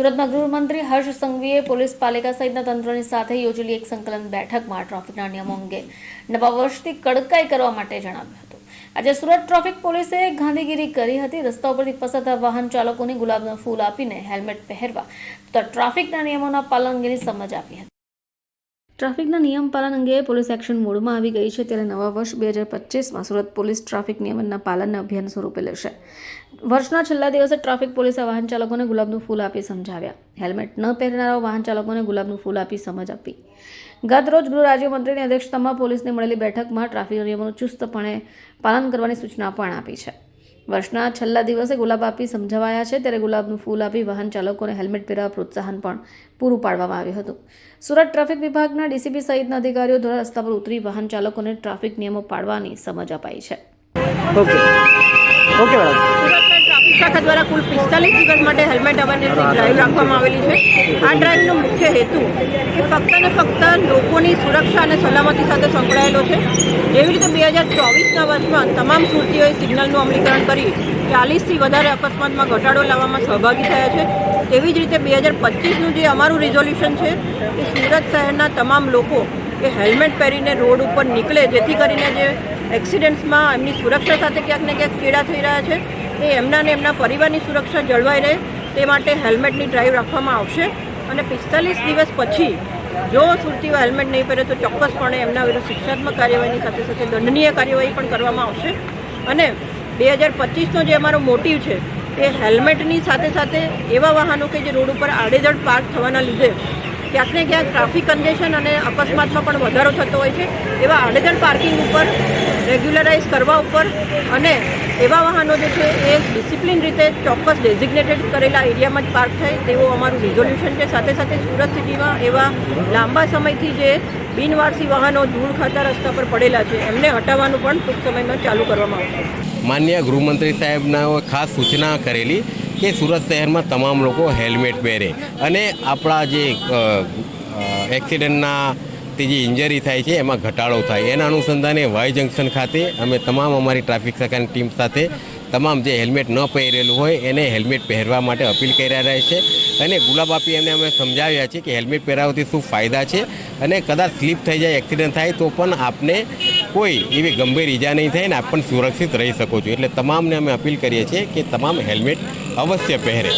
સુરતમાં ગૃહમંત્રી હર્ષ સંઘવીએ પોલીસ પાલિકા સહિતના તંત્રની સાથે યોજેલી એક સંકલન બેઠકમાં ટ્રાફિકના નિયમો અંગે નવા વર્ષથી કડકાઈ કરવા માટે જણાવ્યું હતું. આજે સુરત ટ્રાફિક પોલીસે ગાંધીગીરી કરી હતી. રસ્તા ઉપરથી પસાર થતા વાહન ચાલકોને ગુલાબના ફૂલ આપીને હેલ્મેટ પહેરવા તથા ટ્રાફિકના નિયમોના પાલન અંગેની સમજ આપી હતી. ટ્રાફિકના નિયમ પાલન અંગે પોલીસ એક્શન મોડમાં આવી ગઈ છે ત્યારે નવા વર્ષ બે હજાર પચીસમાં સુરત પોલીસ ટ્રાફિક નિયમનના પાલનના અભિયાન સ્વરૂપે લેશે. વર્ષના છેલ્લા દિવસે ટ્રાફિક પોલીસે વાહન ચાલકોને ગુલાબનું ફૂલ આપી સમજાવ્યા. હેલ્મેટ ન પહેરનારા વાહન ચાલકોને ગુલાબનું ફૂલ આપી સમજ આપી. ગત રોજ ગૃહ રાજ્યમંત્રીની અધ્યક્ષતામાં પોલીસને મળેલી બેઠકમાં ટ્રાફિક નિયમોનું ચુસ્તપણે પાલન કરવાની સૂચના પણ આપી છે. વર્ષના છેલ્લા દિવસે ગુલાબ આપી સમજાવાયા છે. ત્યારે ગુલાબનું ફૂલ આપી વાહન ચાલકોને હેલ્મેટ પહેરવા પ્રોત્સાહન પણ પૂરું પાડવામાં આવ્યું હતું. સુરત ટ્રાફિક વિભાગના ડીસીપી સહિતના અધિકારીઓ દ્વારા રસ્તા પર ઉતરી વાહન ચાલકોને ટ્રાફિક નિયમો પાળવાની સમજ અપાઈ છે. ઓકે ઓકે શાખા દ્વારા કુલ પિસ્તાલીસ દિવસ માટે હેલ્મેટ અવેરનેસની ડ્રાઈવ રાખવામાં આવેલી છે. આ ડ્રાઈવનો મુખ્ય હેતુ એ ફક્ત ને ફક્ત લોકોની સુરક્ષા અને સલામતી સાથે સંકળાયેલો છે. જેવી રીતે બે હજાર ચોવીસના વર્ષમાં તમામ સુરતીઓએ સિગ્નલનું અમલીકરણ કરી ચાલીસથી વધારે અકસ્માતમાં ઘટાડો લાવવામાં સહભાગી થયા છે. તેવી જ રીતે બે હજાર પચીસનું જે અમારું રિઝોલ્યુશન છે એ સુરત શહેરના તમામ લોકો એ હેલ્મેટ પહેરીને રોડ ઉપર નીકળે, જેથી કરીને જે એક્સિડન્ટ્સમાં એમની સુરક્ષા સાથે ક્યાંક ને ક્યાંક ચેડા થઈ રહ્યા છે. એ એમના ને એમના પરિવારની સુરક્ષા જળવાઈ રહે તે માટે હેલ્મેટની ડ્રાઈવ રાખવામાં આવશે અને પિસ્તાલીસ દિવસ પછી જો સુરતીઓ હેલ્મેટ નહીં પહેરે તો ચોક્કસપણે એમના વિરુદ્ધ શિક્ષાત્મક કાર્યવાહીની સાથે સાથે દંડનીય કાર્યવાહી પણ કરવામાં આવશે. અને બે હજાર પચીસનો જે અમારો મોટિવ છે એ હેલ્મેટની સાથે સાથે એવા વાહનો કે જે રોડ ઉપર આડેધડ પાર્ક થવાના લીધે ક્યાંક ને ક્યાંક ટ્રાફિક કન્જેશન અને અકસ્માતમાં પણ વધારો થતો હોય છે, એવા આડેધડ પાર્કિંગ ઉપર રેગ્યુલરાઇઝ કરવા ઉપર અને એવા વાહનો જે છે એ ડિસિપ્લિન રીતે ચોક્કસ ડેઝિગ્નેટેડ કરેલા એરિયામાં જ પાર્ક થાય તેવું અમારું રિઝોલ્યુશન છે. સાથે સાથે સુરત સિટીમાં એવા લાંબા સમયથી જે બિનવારસી વાહનો ધૂળ ખાતા રસ્તા પર પડેલા છે, એમને હટાવવાનું પણ ટૂંક સમયમાં ચાલુ કરવામાં આવશે. માન્ય ગૃહમંત્રી સાહેબના ખાસ સૂચના કરેલી કે સુરત શહેરમાં તમામ લોકો હેલ્મેટ પહેરે અને આપણા જે એક્સિડન્ટના તે જે ઇન્જરી થાય છે, એમાં ઘટાડો થાય. એના અનુસંધાને વાય જંકશન ખાતે અમે તમામ અમારી ટ્રાફિક શાખાની ટીમ સાથે તમામ જે હેલ્મેટ ન પહેરેલું હોય, એને હેલ્મેટ પહેરવા માટે અપીલ કર્યા રહે છે. અને ગુલાબ આપી એમને અમે સમજાવ્યા છે કે હેલ્મેટ પહેરાવવાથી શું ફાયદા છે અને કદાચ સ્લીપ થઈ જાય એક્સિડન્ટ થાય, તો પણ આપને કોઈ એવી ગંભીર ઈજા નહીં થાય ને આપ પણ સુરક્ષિત રહી શકો છો. એટલે તમામને અમે અપીલ કરીએ છીએ કે તમામ હેલ્મેટ અવશ્ય પહેરે.